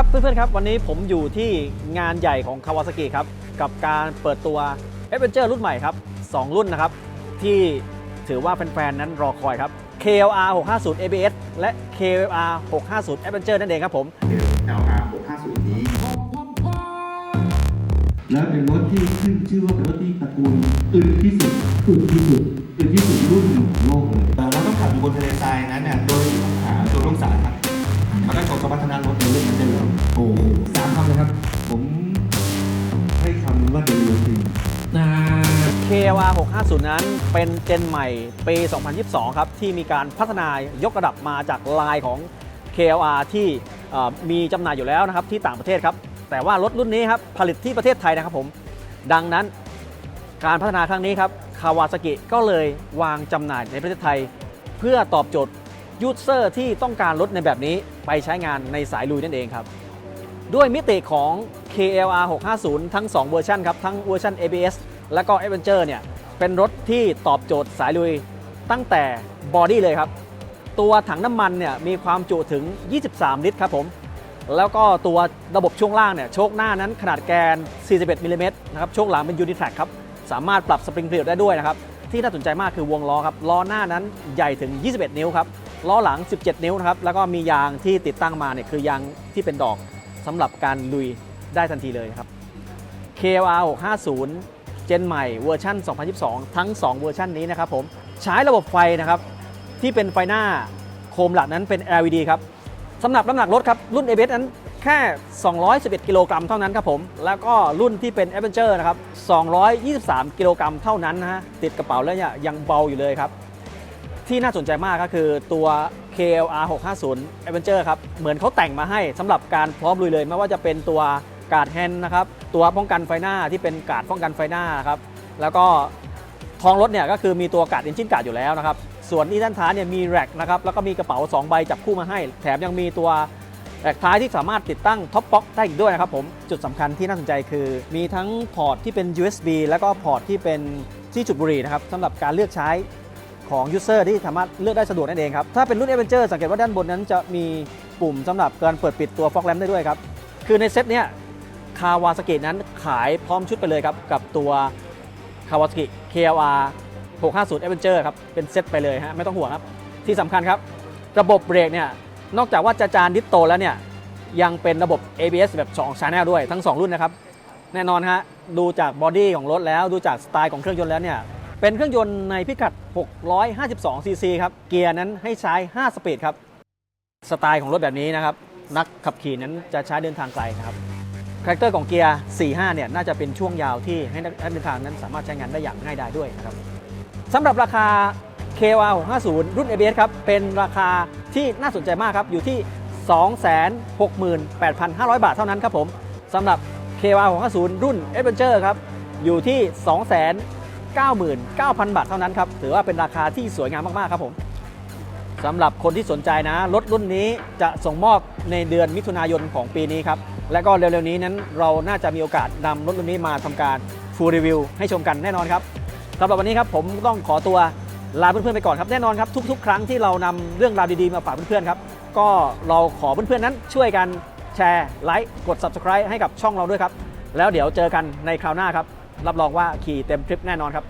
ละครับเพื่อนๆครับวันนี้ผมอยู่ที่งานใหญ่ของคาวาซากิครับกับการเปิดตัว a d v e n t u r e รุ่นใหม่ครับ 2 รุ่นนะครับ ที่ถือว่าแฟนๆนั้นรอคอยครับ KLR 650 ABS และ KLR 650 Adventure นั่นเองครับผม LR 650 นี้ แล้วเป็นรถที่ขึ้นชื่อว่าเป็นรถที่ตระกูลอึดที่สุดอึดที่สุดอึดที่สุดรุ่นหนึ่งของโลกเลยแต่เราต้องขับอยู่บนทะเลทรายนั้นเนี่ยโดยต้องหาตัวร่วมสารครับมันก็กดสมรรถนะรถในเรื่องมันจะเร็วโอ้โหสามคำเลยครับ ผมให้คำว่าเดลิเวอรี่นะ KLR 650 นั้นเป็นเจนใหม่ปี 2022 ครับ ที่มีการพัฒนายกระดับมาจากลายของ KLR ที่มีจำหน่ายอยู่แล้วนะครับ ที่ต่างประเทศครับ แต่ว่ารถรุ่นนี้ครับผลิตที่ประเทศไทยนะครับผม ดังนั้นการพัฒนาครั้งนี้ครับคาวาซากิก็เลยวางจำหน่ายในประเทศไทย เพื่อตอบโจทย์ยูเซอร์ที่ต้องการรถในแบบนี้ไปใช้งานในสายลุยนั่นเองครับ ด้วยมิติของ KLR 650 ทั้ง 2 เวอร์ชันครับ ทั้งเวอร์ชัน ABS และก็ Adventure เนี่ย เป็นรถที่ตอบโจทย์สายลุยตั้งแต่บอดี้เลยครับ ตัวถังน้ำมันเนี่ย มีความจุถึง 23 ลิตรครับผม แล้วก็ตัวระบบช่วงล่างเนี่ย โชคหน้านั้นขนาดแกน 41มิลลิเมตรนะครับโชคหลังเป็นยูนิแทร็กครับ สามารถปรับสปริงเพลทได้ด้วยนะครับ ที่น่าสนใจมากคือวงล้อครับ ล้อหน้านั้นใหญ่ถึง 21 นิ้วครับ ล้อหลัง 17 นิ้วนะครับ แล้วก็มียางที่ติดตั้งมาเนี่ยคือยางที่เป็นดอกำหรับการลุยได้ทันทีเลยครับ KLR 650 เจนใหม่เวอร์ชัน2022 ทั้ง 2 เวอร์ชันนี้นะครับผมใช้ระบบไฟนะครับที่เป็นไฟหน้าโคมหลักนั้นเป็น LED ครับสำหรับน้ำหนักรถครับ รุ่น a b s นั้นแค่ 211 กิโลกรัมเท่านั้นครับผม แล้วก็รุ่นที่เป็น Adventure นะครับ 223 กิโลกรัมเท่านั้นนะฮะติดกระเป๋าแล้วเนี่ยยังเบาอยู่เลยครับ ที่น่าสนใจมากก็คือตัว KLR 650 Adventure ครับ เหมือนเขาแต่งมาให้สำหรับการพร้อมลุยเลย ไม่ว่าจะเป็นตัวการ์ดแฮนด์นะครับ ตัวป้องกันไฟหน้าที่เป็นการ์ดป้องกันไฟหน้าครับ แล้วก็ท้องรถเนี่ยก็คือมีตัวการ์ดเอนจินการ์ดอยู่แล้วนะครับ ส่วนที่ด้านท้ายเนี่ยมีแร็กนะครับ แล้วก็มีกระเป๋า 2 ใบจับคู่มาให้ แถมยังมีตัวแร็กท้ายที่สามารถติดตั้งท็อปบ็อกได้อีกด้วยนะครับผม จุดสำคัญที่น่าสนใจคือ มีทั้งพอร์ตที่เป็น USB แล้วก็พอร์ตที่เป็นที่จุดบุหรี่นะครับสำหรับการเลือกใช้ ของยูเซอร์ที่สามารถเลือกได้สะดวกนั่นเองครับ ถ้าเป็นรุ่น Adventure สังเกตว่าด้านบนนั้นจะมีปุ่มสำหรับการเปิดปิดตัวฟอกแลมได้ด้วยครับ คือในเซตเนี้ยคาวาสกินั้นขายพร้อมชุดไปเลยครับ กับตัวคาวาสกิ KLR 650 Adventure ครับ เป็นเซตไปเลยฮะไม่ต้องห่วงครับ ที่สำคัญครับ ระบบเบรกเนี่ย นอกจากว่าจะจานดิสโตแล้วเนี่ย ยังเป็นระบบ ABS แบบ 2 Channel ด้วยทั้ง 2 รุ่นนะครับ แน่นอนฮะ ดูจากบอดี้ของรถแล้วดูจากสไตล์ของเครื่องยนต์แล้วเนี่ย เป็นเครื่องยนต์ในพิกัด 652 ซีซีครับ เกียร์นั้นให้ใช้ 5 สปีดครับ สไตล์ของรถแบบนี้นะครับ นักขับขี่นั้นจะใช้เดินทางไกลนะครับ คาแรคเตอร์ของเกียร์ 45 เนี่ย น่าจะเป็นช่วงยาวที่ให้นักเดินทางนั้นสามารถใช้งานได้อย่างง่ายดายด้วยนะครับสำหรับราคา KW 650 รุ่น ABS ครับ เป็นราคาที่น่าสนใจมากครับ อยู่ที่ 268,500 บาทเท่านั้นครับผมสำหรับ KW 650 รุ่น Adventure ครับ อยู่ที่ 2 99,000 บาทเท่านั้นครับ ถือว่าเป็นราคาที่สวยงามมาก ๆ ครับผมสำหรับคนที่สนใจนะ รถรุ่นนี้จะส่งมอบในเดือนมิถุนายนของปีนี้ครับ และก็เร็ว ๆ นี้นั้นเราน่าจะมีโอกาสนำรถรุ่นนี้มาทำการฟูลรีวิวให้ชมกันแน่นอนครับสำหรับวันนี้ครับผมต้องขอตัวลาเพื่อนๆไปก่อนครับแน่นอนครับทุก ๆ ครั้งที่เรานำเรื่องราวดีๆมาฝากเพื่อนๆครับก็เราขอเพื่อนๆนั้นช่วยกันแชร์ไลค์กด Subscribe ให้กับช่องเราด้วยครับ แล้วเดี๋ยวเจอกันในคราวหน้าครับ รับรองว่าขี่เต็มทริปแน่นอนครับ